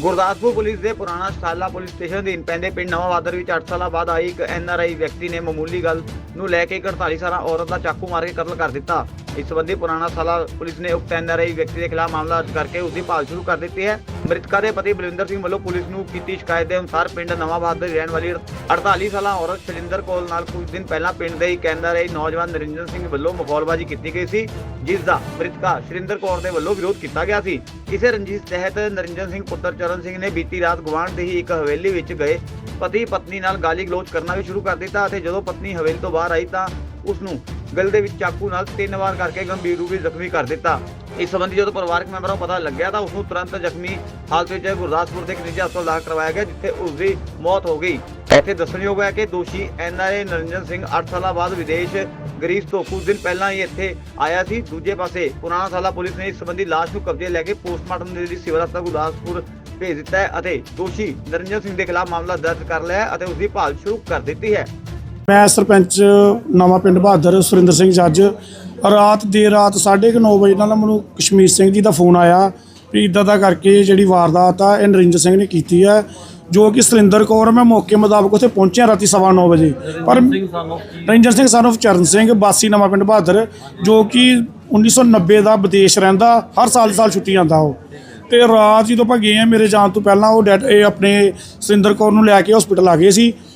Gurdaspur police ਦੇ ਪੁਰਾਣਾ ਸਟਾਲਾ police station ਦੇ ਪੈਂਦੇ ਪਿੰਡ ਨਵਾਂ ਨਵਾਂਵਾਦਰ ਵਿੱਚ 8 ਸਾਲਾਂ ਬਾਅਦ ਆਈ ਇੱਕ ਐਨਆਰਆਈ ਵਿਅਕਤੀ ਨੇ ਮਾਮੂਲੀ ਗੱਲ ਨੂੰ ਲੈ ਕੇ ਇੱਕ 48 ਸਾਲਾ ਔਰਤ ਦਾ ਚਾਕੂ ਮਾਰ ਕੇ ਕਤਲ ਕਰ ਦਿੱਤਾ। ਇਸ ਸੰਬੰਧੀ ਪੁਰਾਣਾ ਸਾਲਾ ਪੁਲਿਸ ਨੇ ਉਕਤ ਐਨਆਰਆਈ ਵਿਅਕਤੀ ਦੇ ਖਿਲਾਫ ਮਾਮਲਾ ਦਰਜ ਕਰਕੇ ਉਸ ਦੀ ਭਾਲ ਸ਼ੁਰੂ ਕਰ ਦਿੱਤੀ ਹੈ। ਮ੍ਰਿਤਕਾ ਦੇ ਪਤੀ ਬਲਵਿੰਦਰ ਸਿੰਘ ਵੱਲੋਂ ਪੁਲਿਸ ਨੂੰ ਕੀਤੀ ਸ਼ਿਕਾਇਤ ਦੇ ਅਨੁਸਾਰ ਪਿੰਡ ਨਵਾਂਵਾਦਰ ਦੀ ਰਹਿਣ ਵਾਲੀ 48 ਸਾਲਾ ਔਰਤ ਸ਼ਰਿੰਦਰ ਕੌਲ ਨਾਲ ਕੁਝ ਦਿਨ ਪਹਿਲਾਂ ਪਿੰਡ ਦੇ ਇੱਕ ਐਨਆਰਆਈ ਨੌਜਵਾਨ ਨਰਿੰਦਰ ਸਿੰਘ ਵੱਲੋਂ ਮਖੌਲਬਾਜ਼ੀ ਕੀਤੀ ਗਈ ਸੀ, ਜਿਸ ਦਾ ਮ੍ਰਿਤਕਾ ਸ਼ਰਿੰਦਰ ਕੌਰ ਦੇ ਵੱਲੋਂ ਵਿਰੋਧ ਕੀਤਾ ਗਿਆ ਸੀ। ਇਸੇ ਰੰਜਿਸ਼ ਤਹਿਤ ਨਰਿੰਦਰ ਸਿੰਘ ਪੁੱਤਰ ਚਰਨ ਸਿੰਘ ਨੇ ਬੀਤੀ ਰਾਤ ਗੁਆਂਢ ਦੀ ਹੀ ਇੱਕ ਹਵੇਲੀ ਵਿੱਚ ਗਏ। ਪਤੀ ਪਤਨੀ ਨਾਲ ਗਾਲੀ ਗਲੋਚ ਕਰਨਾ ਵੀ ਸ਼ੁਰੂ ਕਰ ਦਿੱਤਾ ਅਤੇ ਜਦੋਂ ਪਤਨੀ ਹਵੇਲੀ ਤੋਂ ਬਾਹਰ ਆਈ ਤਾਂ ਉਸ ਨੂੰ ਗਲ ਦੇ ਵਿੱਚ ਚਾਕੂ ਨਾਲ ਤਿੰਨ ਵਾਰ ਕਰਕੇ ਗੰਭੀਰ ਰੂਪ ਵਿੱਚ ਜ਼ਖਮੀ ਕਰ ਦਿੱਤਾ। ਇਸ ਸੰਬੰਧੀ ਜਦੋਂ ਪਰਿਵਾਰਕ ਮੈਂਬਰਾਂ ਨੂੰ ਪਤਾ ਲੱਗਿਆ ਤਾਂ ਉਸ ਨੂੰ ਤੁਰੰਤ ਜ਼ਖਮੀ ਹਾਲਤ ਵਿੱਚ ਗੁਰਦਾਸਪੁਰ ਦੇ ਇੱਕ ਨਿੱਜੀ ਹਸਪਤਾਲ ਦਾਖਲ ਕਰਵਾਇਆ ਗਿਆ, ਜਿੱਥੇ ਉਸ ਦੀ ਮੌਤ ਹੋ ਗਈ। ਇੱਥੇ ਦੱਸਣਯੋਗ ਹੈ ਕਿ ਦੋਸ਼ੀ ਐਨਆਰਏ ਨਰਿੰਦਰ ਸਿੰਘ 8 ਸਾਲਾਂ ਬਾਅਦ ਵਿਦੇਸ਼ ਗ੍ਰੀਸ ਤੋਂ ਕੁਝ ਦਿਨ ਪਹਿਲਾਂ ਹੀ ਇੱਥੇ ਆਇਆ ਸੀ। ਦੂਜੇ ਪਾਸੇ ਪੁਰਾਣਾ ਸਾਲਾ ਪੁਲਿਸ ਨੇ ਇਸ ਸੰਬੰਧੀ ਲਾਸ਼ ਨੂੰ ਕਬਜ਼ੇ ਲੈ ਕੇ ਪੋਸਟਮਾਰਟਮ ਦੇ ਲਈ ਸਿਵਲ ਹਸਪਤਾਲ ਗੁਰਦਾਸਪੁਰ ਭੇਜ ਦਿੱਤਾ ਹੈ ਅਤੇ ਦੋਸ਼ੀ ਨਰਿੰਦਰ ਸਿੰਘ ਦੇ ਖਿਲਾਫ ਮਾਮਲਾ ਦਰਜ ਕਰ ਲਿਆ ਹੈ ਅਤੇ ਉਸ ਦੀ ਭਾਲ ਸ਼ੁਰੂ ਕਰ ਦਿੱਤੀ ਹੈ। ਮੈਂ ਸਰਪੰਚ ਨਵਾਂ ਪਿੰਡ ਬਹਾਦਰ ਸੁਰਿੰਦਰ ਸਿੰਘ ਜੱਜ। ਰਾਤ ਦੇਰ ਰਾਤ 9:30 ਵਜੇ ਨਾਲ ਮੈਨੂੰ ਕਸ਼ਮੀਰ ਸਿੰਘ ਜੀ ਦਾ ਫੋਨ ਆਇਆ ਵੀ ਇਦਾਂ ਦਾ ਕਰਕੇ ਜਿਹੜੀ ਵਾਰਦਾਤ ਆ ਇਹ ਨਰਿੰਦਰ ਸਿੰਘ ਨੇ ਕੀਤੀ ਹੈ ਜੋ ਕਿ ਸੁਰਿੰਦਰ ਕੌਰ ਆ, ਮੈਂ ਮੌਕੇ ਮੁਤਾਬਕ ਉੱਥੇ ਪਹੁੰਚਿਆ ਰਾਤੀ 9:30 ਵਜੇ। ਪਰ ਰੰਜਨ ਸਿੰਘ son of ਚਰਨ ਸਿੰਘ ਬਾਸੀ ਨਵਾਂ ਪਿੰਡ ਬਹਾਦਰ ਜੋ ਕਿ 1990 ਦਾ ਵਿਦੇਸ਼ ਰਹਿੰਦਾ ਹਰ ਸਾਲ ਦੀ ਸਾਲ ਛੁੱਟੀ ਜਾਂਦਾ ਉਹ। ਤੇ ਰਾਤ ਜਦੋਂ ਆਪਾਂ ਗਏ ਆ ਮੇਰੇ ਜਾਣ ਤੋਂ ਪਹਿਲਾਂ ਉਹ ਇਹ ਆਪਣੇ ਸੁਰਿੰਦਰ ਕੌਰ ਨੂੰ ਲੈ ਕੇ ਹਸਪੀਟਲ ਆ ਗਏ ਸੀ।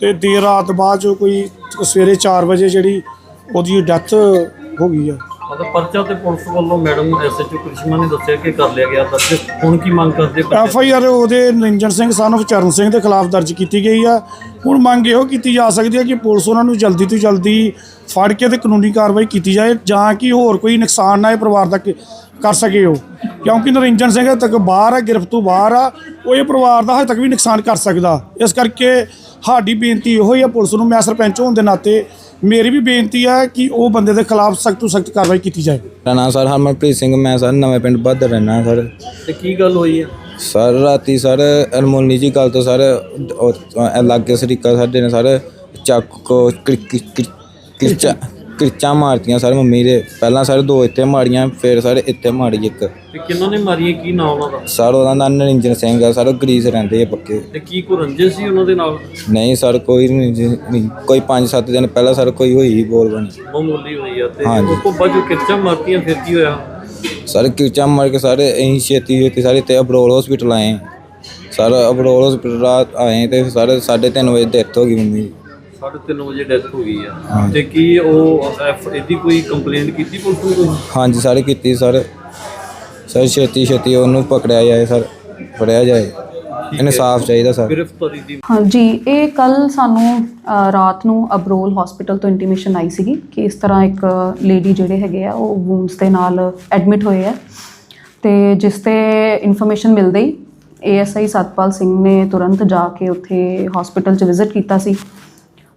ਤੇ ਦੇਰ ਰਾਤ ਬਾਅਦ ਜੋ ਕੋਈ ਸਵੇਰੇ 4 ਵਜੇ ਜਿਹੜੀ ਉਹਦੀ ਡੈਥ ਹੋ ਗਈ ਆ। ਮਤਲਬ ਪਰਚਾ ਤੇ ਪੁਲਿਸ ਵੱਲੋਂ ਮੈਡਮ ਐਸਐਚਓ ਕ੍ਰਿਸ਼ਮਾ ਨੇ ਦੱਸਿਆ ਕਿ ਕਰ ਲਿਆ ਗਿਆ ਦਰਜ ਹੁਣ ਕੀ ਮੰਗ ਕਰਦੇ ਐਫ ਆਈ ਆਰ ਉਹਦੇ ਨਿਰੰਜਨ ਸਿੰਘ son of ਚਰਨ ਸਿੰਘ ਦੇ ਖਿਲਾਫ ਦਰਜ ਕੀਤੀ ਗਈ ਆ। ਹੁਣ ਮੰਗ ਇਹੋ ਕੀਤੀ ਜਾ ਸਕਦੀ ਹੈ ਕਿ ਪੁਲਿਸ ਉਹਨਾਂ ਨੂੰ ਜਲਦੀ ਤੋਂ ਜਲਦੀ ਫੜ ਕੇ ਤੇ ਕਾਨੂੰਨੀ ਕਾਰਵਾਈ ਕੀਤੀ ਜਾਏ ਜਾਂ ਕਿ ਹੋਰ ਕੋਈ ਨੁਕਸਾਨ ਨਾ ਇਹ ਪਰਿਵਾਰ ਦਾ ਕਿ- ਕਰ ਸਕੇ ਉਹ। ਕਿਉਂਕਿ ਨਿਰੰਜਨ ਸਿੰਘ ਤੱਕ ਬਾਹਰ ਆ ਗ੍ਰਿਫਤ ਤੋਂ ਬਾਹਰ ਆ ਉਹ ਇਹ ਪਰਿਵਾਰ ਦਾ ਹਜੇ ਤੱਕ ਵੀ ਨੁਕਸਾਨ ਕਰ ਸਕਦਾ। ਇਸ ਕਰਕੇ ਸਾਡੀ ਬੇਨਤੀ ਇਹੋ ਹੀ ਆ ਪੁਲਿਸ ਨੂੰ ਮੈਂ ਸਰਪੰਚ ਹੋਣ ਦੇ ਨਾਤੇ ਮੇਰੀ ਵੀ ਬੇਨਤੀ ਹੈ ਕਿ ਉਹ ਬੰਦੇ ਦੇ ਖਿਲਾਫ ਸਖਤ ਤੋਂ ਸਖਤ ਕਾਰਵਾਈ ਕੀਤੀ ਜਾਏ। ਮੇਰਾ ਨਾਮ ਸਰ ਹਰਮਨਪ੍ਰੀਤ ਸਿੰਘ ਮੈਂ ਸਰ ਨਵੇਂ ਪਿੰਡ ਬਹਾਦਰ ਰਹਿਣਾ ਸਰ। ਤੇ ਕੀ ਗੱਲ ਹੋਈ ਹੈ ਸਰ ਰਾਤੀ ਸਰ ਅਨਮੋਨੀ ਜੀ ਗੱਲ ਤੋਂ ਸਰ ਉਹ ਲਾਗੇ ਸਰੀਕਾ ਸਾਡੇ ਨੇ ਸਰ ਚਾਕੂ ਕਿਰਚਾ ਕਿਰਚਾ ਮਾਰਤੀਆਂ ਸਰ ਮੰਮੀ ਦੇ। ਪਹਿਲਾਂ ਸਰ ਦੋ ਇੱਥੇ ਮਾਰੀਆਂ ਫਿਰ ਸਰ ਇੱਥੇ ਮਾਰੀ ਇੱਕ। ਤੇ ਕਿਹਨਾਂ ਨੇ ਮਾਰੀਆਂ? ਕੀ ਨਾਮ ਉਹਨਾਂ ਦਾ? ਸਰ ਉਹਦਾ ਨਾਂ ਨਰਿੰਜਨ ਸਿੰਘ ਆ। ਸਰ ਉਹ ਗਰੀਸ ਰਹਿੰਦੇ ਆ ਪੱਕੇ। ਤੇ ਕੀ ਕੋ ਰੰਜਿਸ਼ ਸੀ ਉਹਨਾਂ ਦੇ ਨਾਲ? ਨਹੀਂ ਸਰ ਕੋਈ ਨਹੀਂ ਜੀ, ਨਹੀਂ ਕੋਈ 5-7 ਦਿਨ ਪਹਿਲਾਂ ਸਰ ਕੋਈ ਹੋਈ ਸੀ ਬੋਲ ਬਣੀ। ਮਾਮੂਲੀ ਹੋਈ ਆ ਤੇ ਹਾਂਜੀ। ਉਸ ਤੋਂ ਬਾਅਦ ਜੋ ਕਿਰਚਾ ਮਾਰਤੀਆਂ ਫਿਰ ਕੀ ਹੋਇਆ? ਸਰ ਕਿਰਚਾ ਮਾਰ ਕੇ ਸਾਰੇ ਅਸੀਂ ਛੇਤੀ ਛੇਤੀ ਸਾਰੇ ਤੇ ਅਬਰੋਲ ਹਸਪੀਟਲ ਆਏ। ਸਰ ਅਬਰੋਲ ਹਸਪੀਟਲ ਰਾਤ ਆਏ ਤੇ ਸਾਰੇ 3:30 ਵਜੇ ਡੈਥ ਹੋ ਗਈ ਮੰਮੀ ਦੀ। 3:30 ਵਜੇ ਡੈਥ ਹੋ ਗਈ ਆ। ਹਾਂਜੀ। ਤੇ ਕੀ ਉਹ ਐਫ ਇਹਦੀ ਕੋਈ ਕੰਪਲੇਂਟ ਕੀਤੀ ਪੁਲਿਸ ਨੂੰ ਕੋਈ? ਹਾਂਜੀ ਸਾਰੇ ਕੀਤੀ ਸਰ ਸਰ ਛੇਤੀ ਛੇਤੀ ਉਹਨੂੰ ਪਕੜਿਆ ਜਾਏ ਸਰ ਫੜਿਆ ਜਾਏ। ਇਨਸਾਫ ਚਾਹੀਦਾ ਸਰ ਗ੍ਰਿਫਤਾਰੀ ਦੀ ਹਾਂਜੀ ਇਹ ਕੱਲ ਸਾਨੂੰ ਅ, ਰਾਤ ਨੂੰ ਅਬਰੋਲ ਹਸਪੀਟਲ ਤੋਂ ਇੰਟੀਮੇਸ਼ਨ ਆਈ ਸੀਗੀ ਕਿ ਇਸ ਤਰ੍ਹਾਂ ਇੱਕ ਲੇਡੀ ਜਿਹੜੇ ਹੈਗੇ ਆ ਉਹ ਵੂਨਸ ਦੇ ਨਾਲ ਐਡਮਿਟ ਹੋਏ ਆ। ਤੇ ਜਿਸ ਤੇ ਇਨਫੋਰਮੇਸ਼ਨ ਮਿਲਦੇ ਹੀ ਏਐਸਆਈ ਸਤਪਾਲ ਸਿੰਘ ਨੇ ਤੁਰੰਤ ਜਾ ਕੇ ਉੱਥੇ ਹਸਪੀਟਲ 'ਚ ਵਿਜ਼ਿਟ ਕੀਤਾ ਸੀ।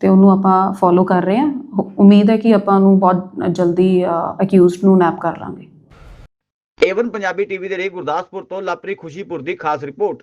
ਤੇ ਉਹਨੂੰ ਆਪਾਂ ਫੋਲੋ ਕਰ ਰਹੇ ਹਾਂ। ਉਮੀਦ ਹੈ ਕਿ ਆਪਾਂ ਨੂੰ ਬਹੁਤ ਜਲਦੀ ਅਕਿਊਜ਼ਡ ਨੂੰ ਨੈਪ ਕਰ ਲਾਂਗੇ। ਏਵਨ ਪੰਜਾਬੀ ਟੀਵੀ ਦੇ ਲਈ ਗੁਰਦਾਸਪੁਰ ਤੋਂ ਲਾਪਰੀ ਖੁਸ਼ੀਪੁਰ ਦੀ ਖਾਸ ਰਿਪੋਰਟ।